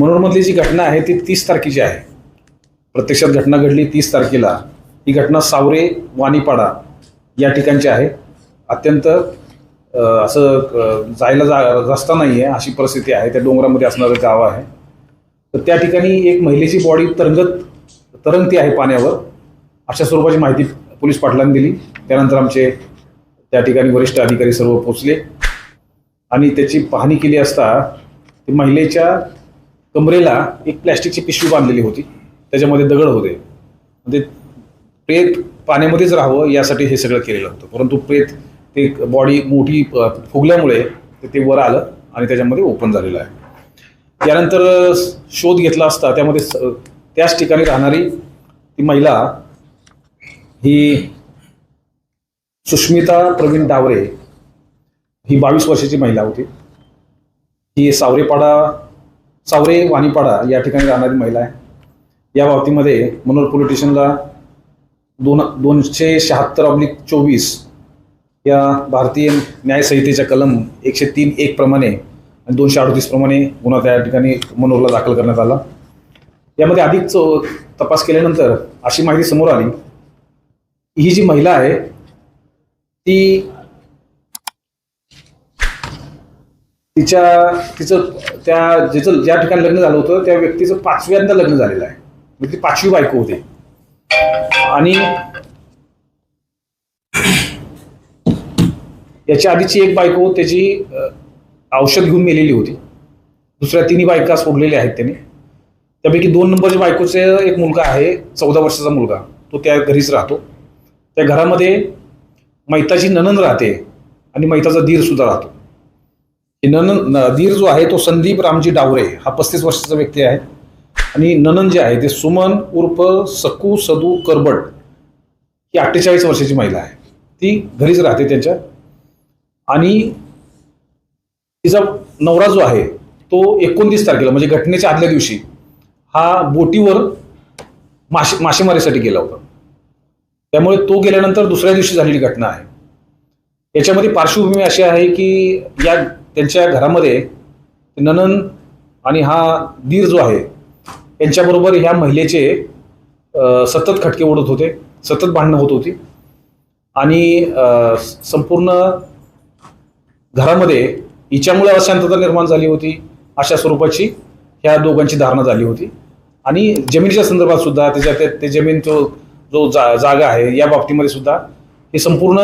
मनोरमधली जी घटना आहे ती तीस तारखेची आहे. प्रत्यक्षात घटना घडली तीस तारखेला. ही घटना सावरे वाणीपाडा या ठिकाणची आहे. अत्यंत असं जायला जा रस्ता नाही आहे अशी परिस्थिती आहे. त्या डोंगरामध्ये असणारं गाव आहे. तर त्या ठिकाणी एक महिलेची बॉडी तरंगत तरंगती आहे पाण्यावर. अशा स्वरूपाची माहिती पोलीस पाटलांनी दिली. त्यानंतर आमचे त्या ठिकाणी वरिष्ठ अधिकारी सर्व पोचले आणि त्याची पाहणी केली असता ती महिलेच्या कमरेला एक प्लॅस्टिकची पिशवी बांधलेली होती. त्याच्यामध्ये दगड होते. म्हणजे प्रेत पाण्यामध्येच राहावं यासाठी हे सगळं केलेलं होतं. परंतु प्रेत ते बॉडी मोठी फुगल्यामुळे ते- ते वर आलं आणि त्याच्यामध्ये ओपन झालेलं आहे. त्यानंतर शोध घेतला असता त्यामध्ये त्याच ठिकाणी राहणारी ती महिला ही सुष्मिता प्रवीण डावरे ही बावीस वर्षाची महिला होती. ही सावरेपाडा सावरे वाणीपाडा या ठिकाणी राहणारी महिला आहे. या बाबतीमध्ये मनोर पोलीस स्टेशनला दोन दोनशे शहात्तर अब्लिक चोवीस या भारतीय न्यायसंहितेच्या कलम एकशे तीन एक प्रमाणे आणि दोनशे अडतीस प्रमाणे गुन्हा त्या ठिकाणी मनोरला दाखल करण्यात आला. यामध्ये अधिक चौ तपास केल्यानंतर अशी माहिती समोर आली. ही जी महिला आहे ती तिच्या तिचं त्या जिचं ज्या ठिकाणी लग्न झालं होतं त्या व्यक्तीचं पाचव्यांदा लग्न झालेलं आहे. म्हणजे ती पाचवी बायको होती. आणि याच्या आधीची एक बायको त्याची औषध घेऊन मेलेली होती. दुसऱ्या तिन्ही बायका सोडलेल्या आहेत त्याने. त्यापैकी दोन नंबरच्या बायकोचे एक मुलगा आहे चौदा वर्षाचा मुलगा. तो त्या घरीच राहतो. त्या घरामध्ये मैताची ननंद राहते आणि मैताचा धीर सुद्धा राहतो. हे ननंद धीर जो आहे तो संदीप रामजी डावरे हा पस्तीस वर्षाचा व्यक्ती आहे. आणि ननन जे आहे ते सुमन उर्फ सकू सदू करबट ही अठ्ठेचाळीस वर्षाची महिला आहे. ती घरीच राहते त्यांच्या. आणि तिचा नवरा जो आहे तो एकोणतीस तारखेला म्हणजे घटनेच्या आदल्या दिवशी हा बोटीवर मासे मासेमारीसाठी गेला होता. त्यामुळे तो गेल्यानंतर दुसऱ्या दिवशी झालेली घटना आहे. याच्यामध्ये पार्श्वभूमी अशी आहे की या त्यांच्या घरामध्ये ननन आणि हा दीर जो आहे यांच्याबरोबर ह्या महिलेचे सतत खटके ओढत होते सतत भांडणं होत होती. आणि संपूर्ण घरामध्ये हिच्यामुळे अशांतता निर्माण झाली होती अशा स्वरूपाची ह्या दोघांची धारणा झाली होती. आणि जमिनीच्या संदर्भात सुद्धा त्याच्या ते- ते जमीन जो जो जा जागा आहे या बाबतीमध्ये सुद्धा हे संपूर्ण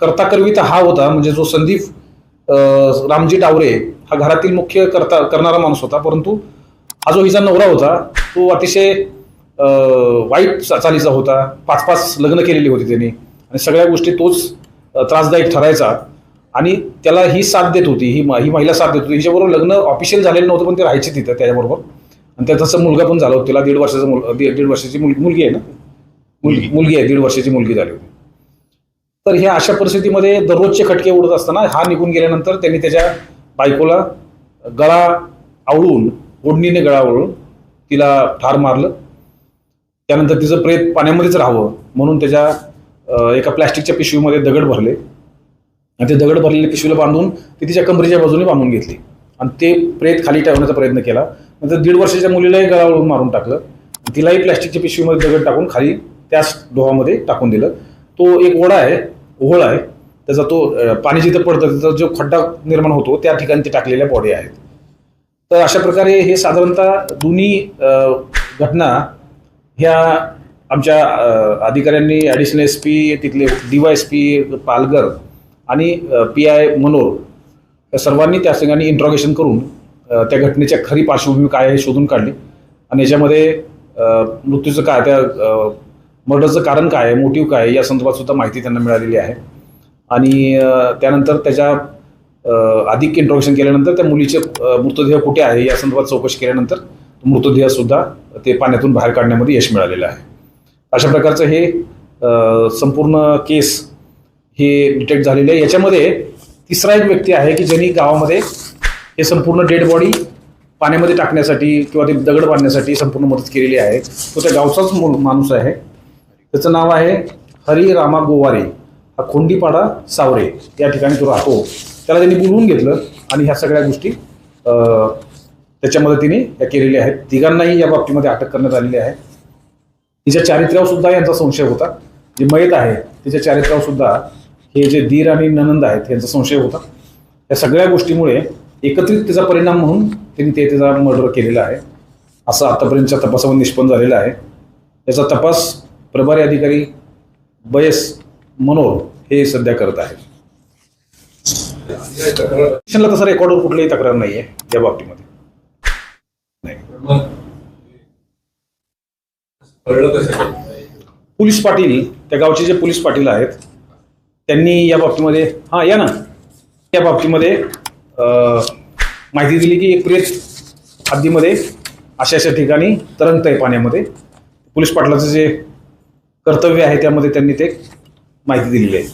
करता करविता हा होता म्हणजे जो संदीप रामजी डावरे हा घरातील मुख्य करता करणारा माणूस होता. परंतु हा जो हिचा नवरा होता तो अतिशय वाईट चालीचा होता. पाच पाच लग्न केलेली होती त्यांनी. आणि सगळ्या गोष्टी तोच त्रासदायक ठरायचा. आणि त्याला ही साथ देत होती ही ही महिला साथ देत होती. हिच्याबरोबर लग्न ऑफिशियल झालेलं नव्हतं पण ते राहायचे तिथं त्याच्याबरोबर. आणि त्याचा मुलगा पण झाला होता. तिला दीड वर्षाचा मुल दीड दीड वर्षाची मुलगी मुलगी आहे ना? मुलगी. मुलगी आहे दीड वर्षाची मुलगी झाली होती. तर ह्या अशा परिस्थितीमध्ये दररोजचे खटके उडत असताना हा निघून गेल्यानंतर त्यांनी त्याच्या बायकोला गळा आवळून ओढणीने गळा आवळून तिला ठार मारलं. त्यानंतर तिचं प्रेत पाण्यामध्येच राहावं म्हणून त्याच्या एका प्लॅस्टिकच्या पिशवीमध्ये दगड भरले. आणि ते दगड भरलेल्या पिशवीला बांधून ती तिच्या कमरेच्या बाजूने बांधून घेतली. आणि ते प्रेत खाली ठेवण्याचा प्रयत्न केला. नंतर दीड वर्षाच्या मुलीलाही गळावळून मारून टाकलं. तिलाही प्लॅस्टिकच्या पिशवीमध्ये दगड टाकून खाली त्याच डोहामध्ये टाकून दिलं. तो एक ओढा आहे ओहळ आहे. त्याचा तो पाणी जिथं पडतं त्याचा जो खड्डा निर्माण होतो त्या ठिकाणी ते टाकलेल्या बॉडी आहेत. तर अशा प्रकारे हे साधारणतः दोन्ही घटना ह्या आमच्या अधिकाऱ्यांनी ॲडिशनल एस पी तिथले D Y S P Palghar आणि पी आय मनोर या सर्वांनी त्या ठिकाणी इंट्रॉगेशन करून त्या घटनेच्या खरी पार्श्वभूमी काय आहे हे शोधून काढली. आणि याच्यामध्ये मृत्यूचं काय त्या मर्डरचं कारण काय आहे मोटिव्ह काय आहे या संदर्भात सुद्धा माहिती त्यांना मिळालेली आहे. आणि त्यानंतर त्याच्या अधिक इंट्रोगेशन केल्यानंतर त्या मुलीचे मृतदेह कुठे आहे या संदर्भात चौकशी केल्यानंतर मृतदेहसुद्धा मृतदेह सुद्धा ते पाण्यातून बाहेर काढण्यामध्ये यश मिळालेलं आहे. अशा प्रकारचं हे संपूर्ण केस हे डिटेक्ट झालेले आहे. याच्यामध्ये तिसरा एक व्यक्ती आहे की ज्यांनी गावामध्ये हे संपूर्ण डेड बॉडी पाण्यामध्ये टाकण्यासाठी किंवा ते दगड बांधण्यासाठी संपूर्ण मदत केलेली आहे. तो त्या गावचाच माणूस आहे. त्याचं नाव आहे हरी रामा गोवारे. हा खोंडीपाडा सावरे या ठिकाणी तो राहतो. त्याला त्यांनी बोलवून घेतलं आणि ह्या सगळ्या गोष्टी त्याच्या मदतीने या केलेल्या आहेत. तिघांनाही या बाबतीमध्ये अटक करण्यात आलेली आहे. तिच्या चारित्र्यावर सुद्धा यांचा संशय होता. जे मयत आहे तिच्या चारित्र्यावर सुद्धा हे जे धीर आणि ननंद आहेत यांचा संशय होता. या सगळ्या गोष्टीमुळे एकत्रित त्याचा परिणाम म्हणून त्यांनी ते त्याचा मर्डर केलेला आहे. असं आतापर्यंतच्या तपासामध्ये निष्पन्न झालेलं आहे. त्याचा तपास प्रभारी अधिकारी बयस मनोर हे सध्या करत आहेत. स्टेशनला तसा रेकॉर्डवर कुठलीही तक्रार नाही आहे या बाबतीमध्ये. पोलीस पाटील त्या गावचे जे पोलीस पाटील आहेत त्यांनी या बाबतीमध्ये हां या ना. या बाबतीमध्ये माहिती दिली की एक प्रेत हद्दीमध्ये अशा अशा ठिकाणी तरंगत आहे पाण्यामध्ये. पोलीस पाटलाचं जे कर्तव्य आहे त्यामध्ये त्यांनी ते माहिती दिलेली आहे.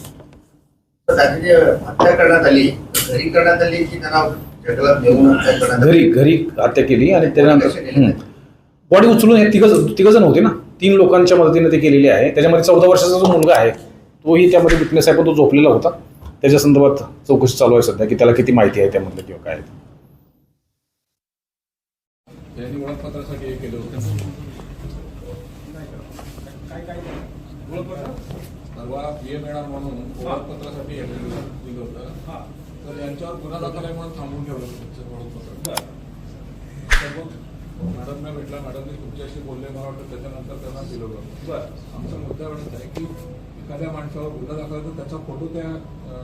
हत्या करण्यात आली घरी करण्यात आली की त्यांना जंगलात नेऊन हत्या करण्यात आली? घरी घरी हत्या केली आणि त्यानंतर? बॉडी उचलून हे तिघ तिघजण होते ना? तीन लोकांच्या मदतीने ते केलेले आहे. त्याच्यामध्ये चौदा वर्षाचा जो मुलगा आहे तोही त्यामध्ये विटनेस आहे पण तो झोपलेला होता. त्याच्या संदर्भात चौकशी चालू आहे सध्या की त्याला किती माहिती आहे त्यामधलं किंवा काय आहे ते. त्यांनी ओळखपत्रासाठी हे केलं होतं. परवा पीएम येणार म्हणून ओळखपत्रासाठी दिलं होतं. तर यांच्यावर गुन्हा दाखल आहे म्हणून थांबून ठेवलं त्यांचं ओळखपत्र. तर मग मॅडमने भेटला. मॅडमने तुमच्याशी बोलले मला वाटतं त्याच्यानंतर त्यांना दिलं होतं. आमचा मुद्दा एवढाच आहे की एखाद्या माणसावर गुन्हा दाखल तर त्याचा फोटो त्या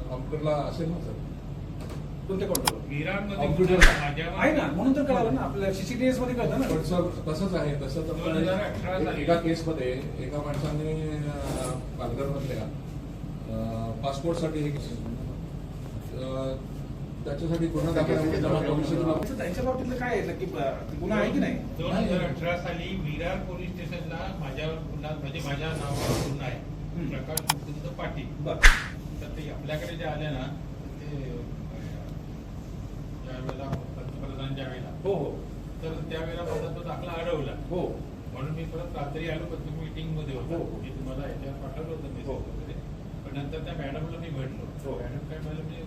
कॉम्प्युटरला असेल ना सर? कोणते कोणते विरारमध्ये कॉम्प्युटर आहे ना म्हणून तर कळालं ना आपल्या सीसीटीव्ही मध्ये कळतं ना. पण सर तसंच आहे तसं तर दोन हजार अठरा साली. एका केसमध्ये एका माणसाने पालघरमधल्या पासपोर्टसाठी एक अं, त्याच्यासाठी गुन्हा दाखल त्यांच्या बाबतीतलं काय आहे? ब- गुन्हा आहे की नाही? दोन हजार अठरा साली विरार पोलीस स्टेशनला माझ्यावर गुन्हा म्हणजे माझ्या नावावर गुन्हा आहे. हम्म. प्रकाश मुकुंद पाटील. बरं. तर ते आपल्याकडे जे आले ना ते हो हो. तर त्यावेळेला माझा तो दाखला अडवला. हो. म्हणून मी परत रात्री आलो पण तुम्ही मीटिंगमध्ये होतो. हो, हो. मी तुम्हाला याच्यावर पाठवलं होतं हो. मेसेज वगैरे. पण नंतर त्या मॅडमला मी भेटलो हो. मॅडम काय मला म्हणजे